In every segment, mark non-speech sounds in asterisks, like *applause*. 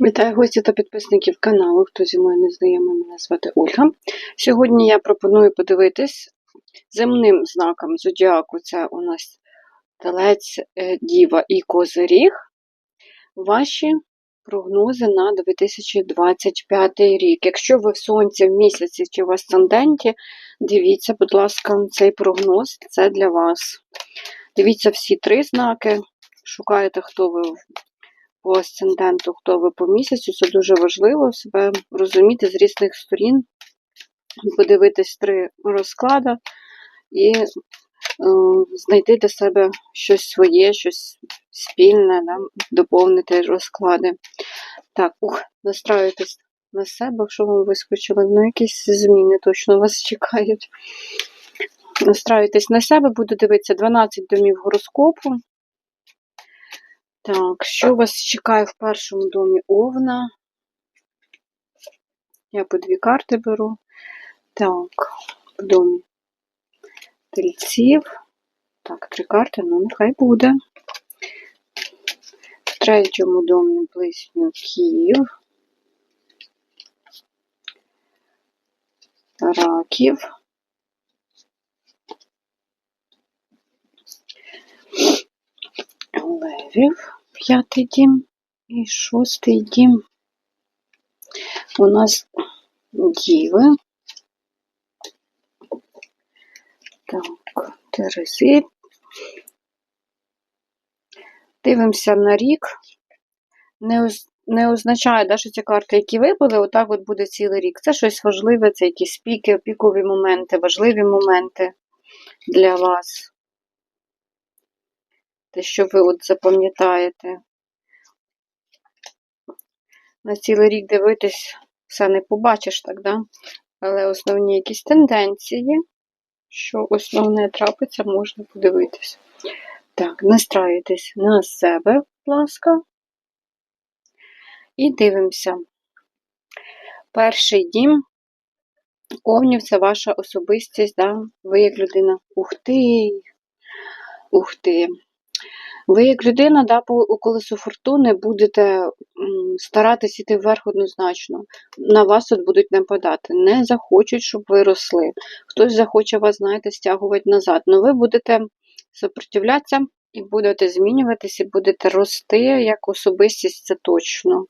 Вітаю гості та підписників каналу. Хто зі мною не знайомий, мене звати Ольга. Сьогодні я пропоную подивитись земним знаком зодіаку. Це у нас телець, е, діва і козиріг. Ваші прогнози на 2025 рік. Якщо ви в сонці, в місяці чи в асценденті, дивіться, будь ласка, цей прогноз це для вас. Дивіться всі три знаки. Шукаєте, хто ви по асценденту, хто ви по місяцю, це дуже важливо себе розуміти з різних сторін, подивитись три розклади і е, знайти для себе щось своє, щось спільне, да, доповнити розклади. Так, ух, настраюйтесь на себе, якщо вам вискочили, ну якісь зміни точно вас чекають. Настраюйтесь на себе, буду дивитися 12 домів гороскопу. Так, що вас чекає в першому домі Овна? Я по дві карти беру. Так, в домі тельців. Так, три карти, ну нехай буде. В третьому домі близнюків. Раків. Левів, п'ятий дім і шостий дім. У нас діви. Так, Терези. Дивимося на рік. Не, не означає, да, що ці карти, які випали, отак от буде цілий рік. Це щось важливе, це якісь піки, пікові моменти, важливі моменти для вас. Те, що ви от запам'ятаєте. На цілий рік дивитись, все не побачиш так, да? Але основні якісь тенденції, що основне трапиться, можна подивитися. Так, настраюйтесь на себе, будь ласка. І дивимося. Перший дім. Овнів це ваша особистість, да? ви як людина. Ух ти! Ух ти! Ви як людина, да, по колесу фортуни будете м, старатись іти вверх однозначно. На вас тут будуть нападати. Не захочуть, щоб ви росли. Хтось захоче вас, знаєте, стягувати назад. Но ви будете сопротивлятися і будете змінюватись, і будете рости як особистість, це точно.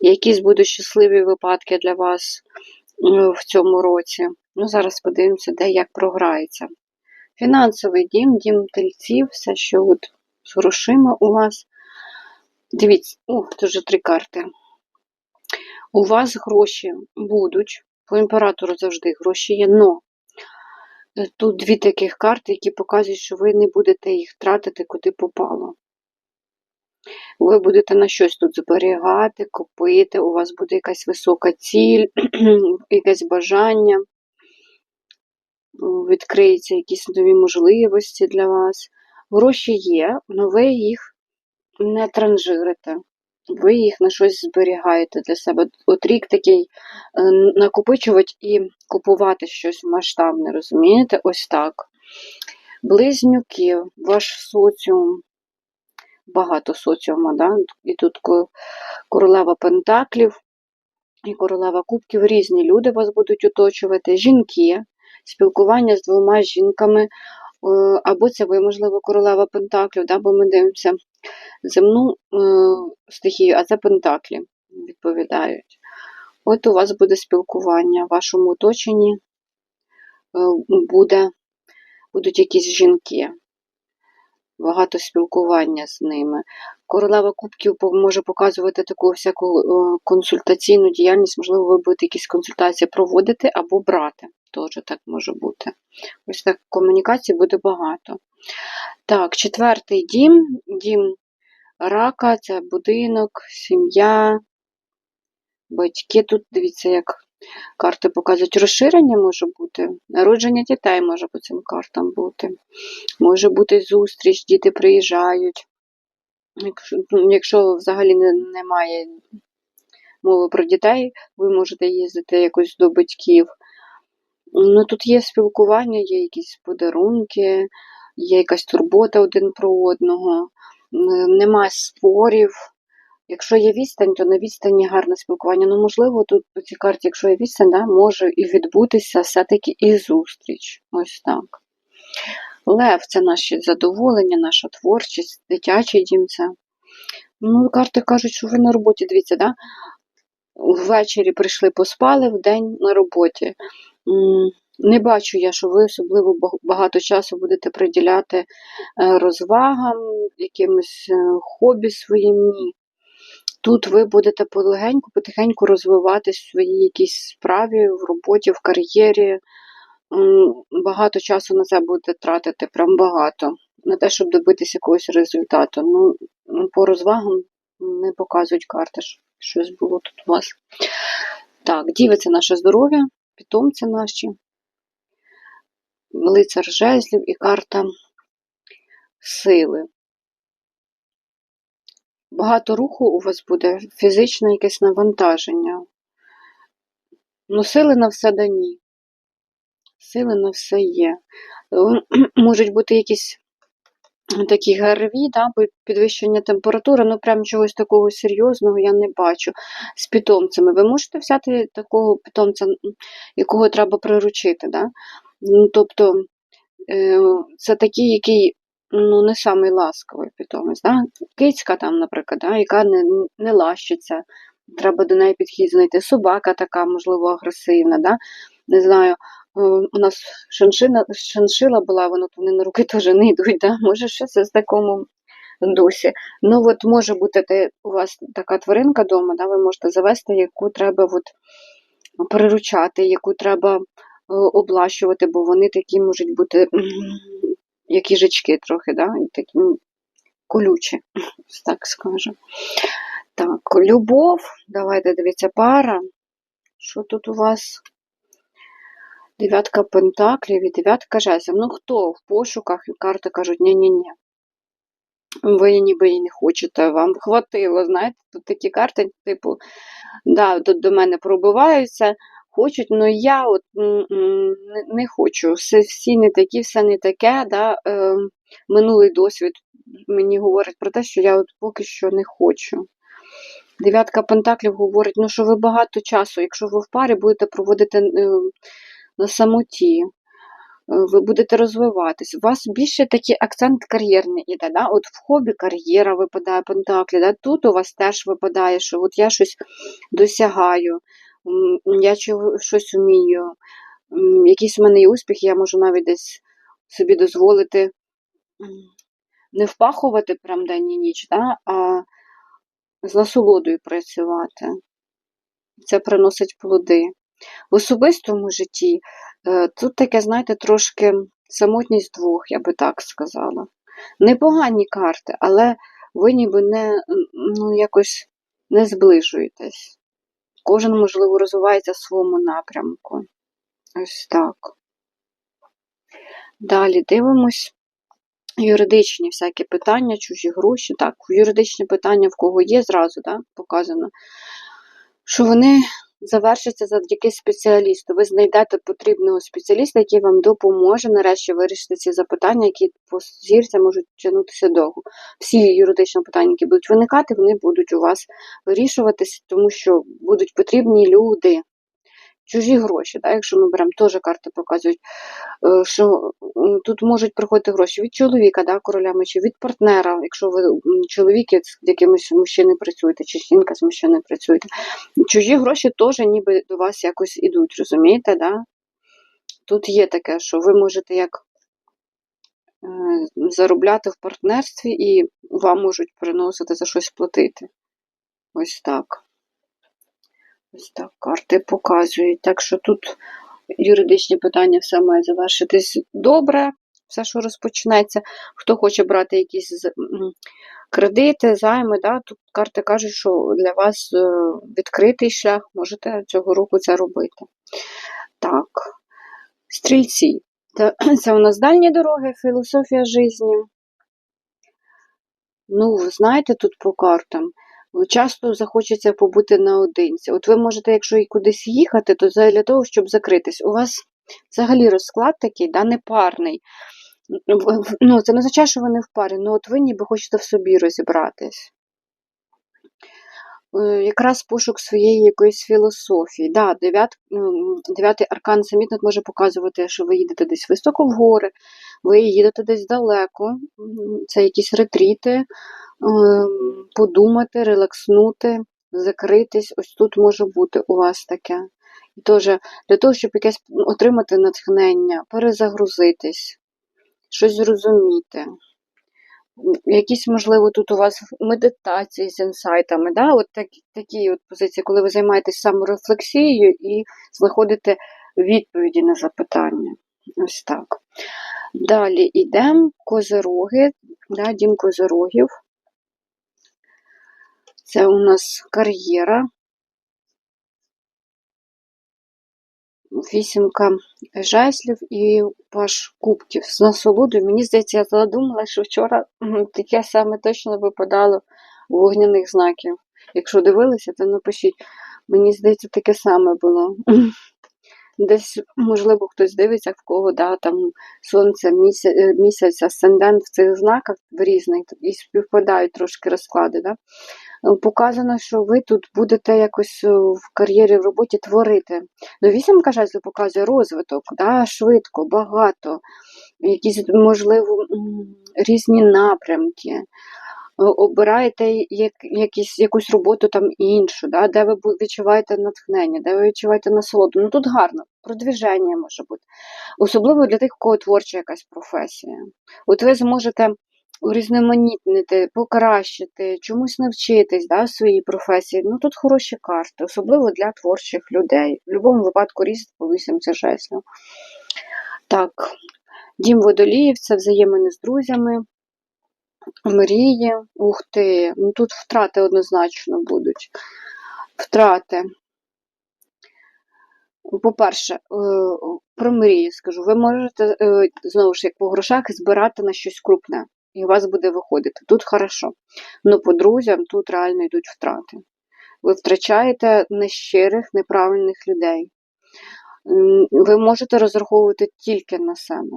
Якісь будуть щасливі випадки для вас в цьому році. Ну, зараз подивимося, де як програється. Фінансовий дім, дім тельців, все, що от з грошима у вас. Дивіться, о, тут вже три карти. У вас гроші будуть, по імператору завжди гроші є, но е, тут дві таких карти, які показують, що ви не будете їх тратити куди попало. Ви будете на щось тут зберігати, копити, у вас буде якась висока ціль, *clears throat* якесь бажання, відкриються якісь нові можливості для вас. Гроші є, але ви їх не транжирите. Ви їх на щось зберігаєте для себе. От рік такий е, накопичувати і купувати щось масштабне, розумієте? Ось так. Близнюки, ваш соціум, багато соціума, да? і тут королева пентаклів і королева кубків, різні люди вас будуть оточувати, жінки, спілкування з двома жінками, або це ви, можливо, королева пентаклів, да? бо ми дивимося земну е, стихію, а це пентаклі відповідають. От у вас буде спілкування, в вашому оточенні е, буде, будуть якісь жінки, багато спілкування з ними. Королева Кубків може показувати таку всяку е, консультаційну діяльність, можливо, ви будете якісь консультації проводити або брати. Теж так може бути. Ось так комунікацій буде багато. Так, четвертий дім. Дім рака, це будинок, сім'я, батьки. Тут дивіться, як карти показують. Розширення може бути, народження дітей може по цим картам бути. Може бути зустріч, діти приїжджають. Якщо, ну, якщо взагалі немає мови про дітей, ви можете їздити якось до батьків. Ну, тут є спілкування, є якісь подарунки, є якась турбота один про одного, н- нема спорів, Якщо є відстань, то на відстані гарне спілкування. Ну, можливо, тут по цій карті, якщо є відстань, да, може і відбутися все-таки і зустріч. Ось так. Лев це наші задоволення, наша творчість, дитячий дім це. Ну, карти кажуть, що ви на роботі, дивіться, да? ввечері прийшли, поспали, вдень на роботі. Не бачу я, що ви особливо багато часу будете приділяти е, розвагам, якимось е, хобі своїм. Ні. Тут ви будете полегеньку, потихеньку розвиватись в своїй якійсь справі, в роботі, в кар'єрі. Багато часу на це будете тратити, прям багато. На те, щоб добитися якогось результату. Ну, по розвагам не показують карти, що щось було тут у вас. Так, діви це наше здоров'я, питомці наші, лицар жезлів і карта сили. Багато руху у вас буде, фізичне якесь навантаження. Ну, сили на все дані. На все є. Е, *clears throat* Можуть бути якісь такі ГРВІ, да, підвищення температури, ну прям чогось такого серйозного я не бачу. З питомцями. Ви можете взяти такого питомця, якого треба приручити. Да? Ну, тобто е, це такий, який ну, не самий ласковий питомець. Да? Кицька там, наприклад, да, яка не, не лащиться. Треба до неї підхід знайти. Собака така, можливо, агресивна. Да? Не знаю, е, у нас шиншина, шиншила була, воно то вони на руки теж не йдуть. Да? Може, щось в такому дусі. Ну, от може бути те, у вас така тваринка вдома, да? ви можете завести, яку треба от, приручати, яку треба е, облащувати, бо вони такі можуть бути, як їжачки трохи, да? і такі колючі, *laughs* так скажу. Так, любов, давайте дивіться, пара. Що тут у вас? Дев'ятка пентаклів і дев'ятка жезлів. Ну хто в пошуках і карти кажуть, ні-ні-ні. Ви ніби і не хочете, вам хватило, знаєте, тут такі карти, типу, да, до, до мене пробиваються, хочуть, але я от не хочу. Все, всі не такі, все не таке. Да, е, минулий досвід мені говорить про те, що я от поки що не хочу. Дев'ятка пентаклів говорить, ну, що ви багато часу, якщо ви в парі будете проводити е, на самоті, е, ви будете розвиватись. У вас більше такий акцент кар'єрний іде. Да? От в хобі кар'єра випадає пентаклі. Да? Тут у вас теж випадає, що от я щось досягаю, я щось вмію, якийсь у мене є успіх, я можу навіть десь собі дозволити не впахувати прям день і ніч, да? а з насолодою працювати. Це приносить плоди. В особистому житті е, тут таке, знаєте, трошки самотність двох, я би так сказала. Непогані карти, але ви ніби не, ну, якось не зближуєтесь. Кожен, можливо, розвивається в своєму напрямку. Ось так. Далі дивимось. Юридичні всякі питання, чужі гроші. Так, юридичні питання в кого є, зразу да, показано, що вони завершаться завдяки спеціалісту. Ви знайдете потрібного спеціаліста, який вам допоможе нарешті вирішити ці запитання, які по зірця можуть тягнутися довго. Всі юридичні питання, які будуть виникати, вони будуть у вас вирішуватися, тому що будуть потрібні люди. Чужі гроші, да, якщо ми беремо теж карти показують, е, що тут можуть приходити гроші від чоловіка, да, короля мечів, від партнера, якщо ви чоловік з якимось мужчиною працюєте, чи жінка з мужчиною працюєте. Чужі гроші теж ніби до вас якось ідуть, розумієте? Да? Тут є таке, що ви можете як е, заробляти в партнерстві і вам можуть приносити за щось платити. Ось так. Ось так карти показують. Так що тут юридичні питання все має завершитись добре, все, що розпочнеться. Хто хоче брати якісь кредити, займи, да, тут карти кажуть, що для вас е, відкритий шлях, можете цього року це робити. Так, стрільці. *clears throat* Це у нас дальні дороги, філософія житті. Ну, знаєте, тут по картам. Часто захочеться побути наодинці. От ви можете, якщо і кудись їхати, то для того, щоб закритись. У вас взагалі розклад такий, да, непарний. Ну, це не означає, що ви не в парі, ну от ви ніби хочете в собі розібратись. е, якраз пошук своєї якоїсь філософії. Да, дев'ят, дев'ятий аркан самітник може показувати, що ви їдете десь високо в гори, ви їдете десь далеко, це якісь ретріти, подумати, релакснути, закритись. Ось тут може бути у вас таке. І теж для того, щоб якесь отримати натхнення, перезагрузитись, щось зрозуміти. Якісь, можливо, тут у вас медитації з інсайтами, да? от такі, такі от позиції, коли ви займаєтесь саморефлексією і знаходите відповіді на запитання. Ось так. Далі йдемо козироги, да, дім козирогів. Це у нас кар'єра. Вісімка жеслів і паш кубків з насолодою. Мені здається, я задумала, що вчора таке саме точно випадало у вогняних знаків. Якщо дивилися, то напишіть. Мені здається, таке саме було. *clears throat* Десь, можливо, хтось дивиться, в кого да, там сонце, місяць, місяць, асцендент в цих знаках в різних і співпадають трошки розклади. Да? Показано, що ви тут будете якось е, в кар'єрі в роботі творити. Ну, вісімка жезлів показує розвиток, да, швидко, багато, якісь, можливо, різні напрямки. Е, Обираєте як, якісь, якусь роботу там іншу, да, де ви відчуваєте натхнення, де ви відчуваєте насолоду. Ну тут гарно, продвіження може бути. Особливо для тих, у кого творча якась професія. От ви зможете урізноманітнити, покращити, чомусь навчитись да, своїй професії. Ну тут хороші карти, особливо для творчих людей. В будь-якому випадку ріст по вісімці жеслів. Так, дім водоліїв це взаємини з друзями, мрії. Ух ти, ну тут втрати однозначно будуть. Втрати. По-перше, е, про мрії скажу. Ви можете, е, знову ж як по грошах, збирати на щось крупне, і у вас буде виходити. Тут хорошо. Ну, по друзям тут реально йдуть втрати. Ви втрачаєте нещирих, неправильних людей. Ви можете розраховувати тільки на себе.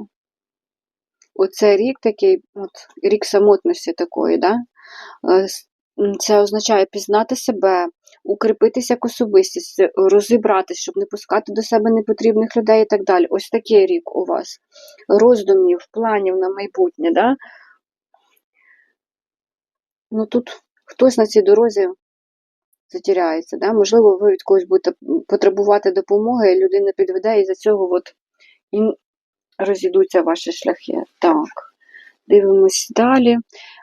Оце рік такий, от рік самотності такої, да? Е, це означає пізнати себе, укріпитися як особистість, розібратись, щоб не пускати до себе непотрібних людей і так далі. Ось такий рік у вас. Роздумів, планів на майбутнє, да? Ну тут хтось на цій дорозі затіряється, да? можливо, ви від когось будете потребувати допомоги, людина підведе, і за цього от і розійдуться ваші шляхи. Так, дивимось далі.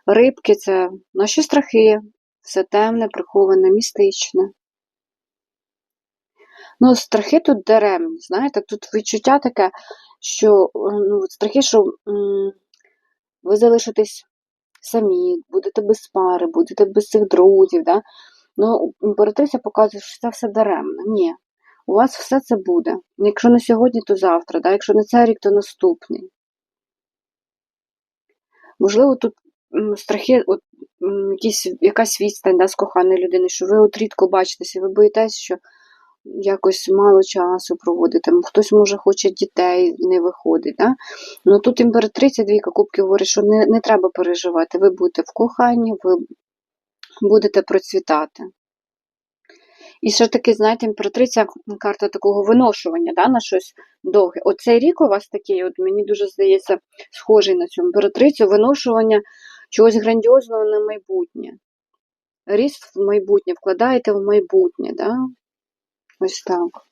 Рибки це наші страхи, все темне, приховане, містичне. Ну, страхи тут даремні, знаєте, тут відчуття таке, що ну, страхи, що м, ви залишитесь самі, будете без пари, будете без цих друзів. Да? Ну, імператриця показує, що це все даремно. Ні. У вас все це буде. Якщо не сьогодні, то завтра, да? якщо не цей рік, то наступний. Можливо, тут страхи, от, якісь, якась відстань да, з коханої людини, що ви от рідко бачитеся, ви боїтесь, що якось мало часу проводите. М, Хтось, може, хоче дітей, не виходить. Да? Ну тут імператриця двійка кубків говорить, що не, не треба переживати. Ви будете в коханні, ви будете процвітати. І ще таки, знаєте, імператриця карта такого виношування да, на щось довге. Оцей рік у вас такий, от мені дуже здається, схожий на цю імператрицю, виношування чогось грандіозного на майбутнє. Ріст в майбутнє, вкладаєте в майбутнє. Да? Ось так.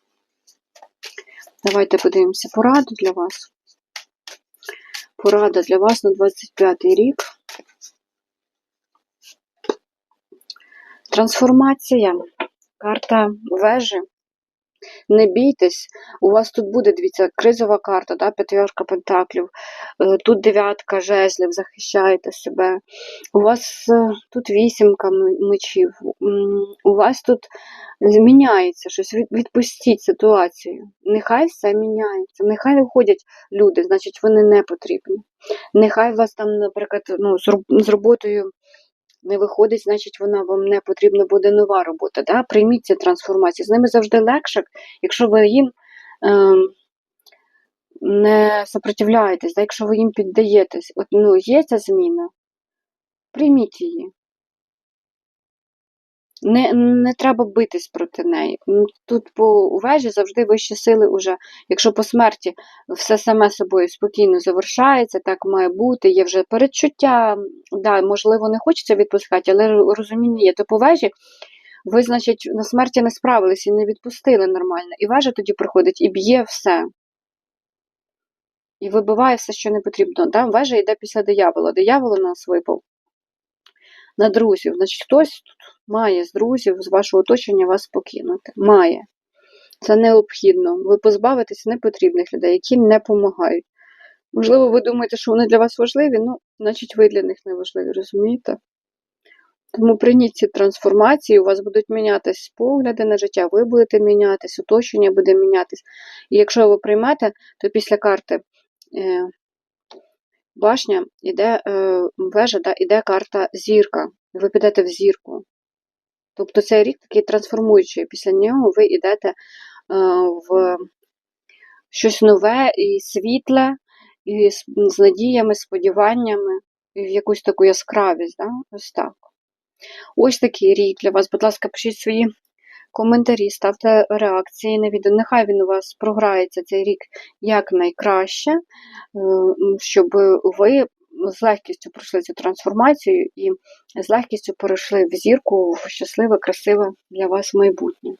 Давайте подивимося пораду для вас. Порада для вас на 25 рік. Трансформація. Карта вежі. Не бійтесь, у вас тут буде, дивіться, кризова карта, да, п'ятірка пентаклів, е, тут дев'ятка жезлів, захищаєте себе. У вас е, тут вісімка мечів, у вас тут зміняється щось. Відпустіть ситуацію. Нехай все міняється. Нехай уходять люди, значить вони не потрібні. Нехай вас там, наприклад, ну, з роботою не виходить, значить вона вам не потрібна буде нова робота. Да? Прийміть ці трансформації. З ними завжди легше, якщо ви їм ем, не сопротивляєтесь, да? якщо ви їм піддаєтесь. От, ну, є ця зміна, прийміть її. Не, не треба битись проти неї. Тут по вежі завжди вищі сили уже. Якщо по смерті все саме собою спокійно завершається, так має бути, є вже передчуття, да, можливо, не хочеться відпускати, але розуміння є. То по вежі ви, значить, на смерті не справились і не відпустили нормально. І вежа тоді приходить і б'є все. І вибиває все, що не потрібно. Да? Вежа йде після диявола. Диявол нас випав на друзів. Значить, хтось тут має з друзів, з вашого оточення вас покинути. Має. Це необхідно. Ви позбавитесь непотрібних людей, які не допомагають. Можливо, ви думаєте, що вони для вас важливі, ну, значить, ви для них не важливі, розумієте? Тому прийміть ці трансформації, у вас будуть мінятись погляди на життя, ви будете мінятись, оточення буде мінятись. І якщо ви приймете, то після карти е, башня іде е, вежа, да, іде карта зірка. Ви підете в зірку. Тобто цей рік такий трансформуючий. Після нього ви йдете е, в щось нове і світле, і з, з надіями, сподіваннями, і в якусь таку яскравість. Да? Ось так. Ось такий рік для вас. Будь ласка, пишіть свої коментарі, ставте реакції на відео. Нехай він у вас програється цей рік якнайкраще, е, щоб ви з легкістю пройшли цю трансформацію і з легкістю перейшли в зірку в щасливе, красиве для вас майбутнє.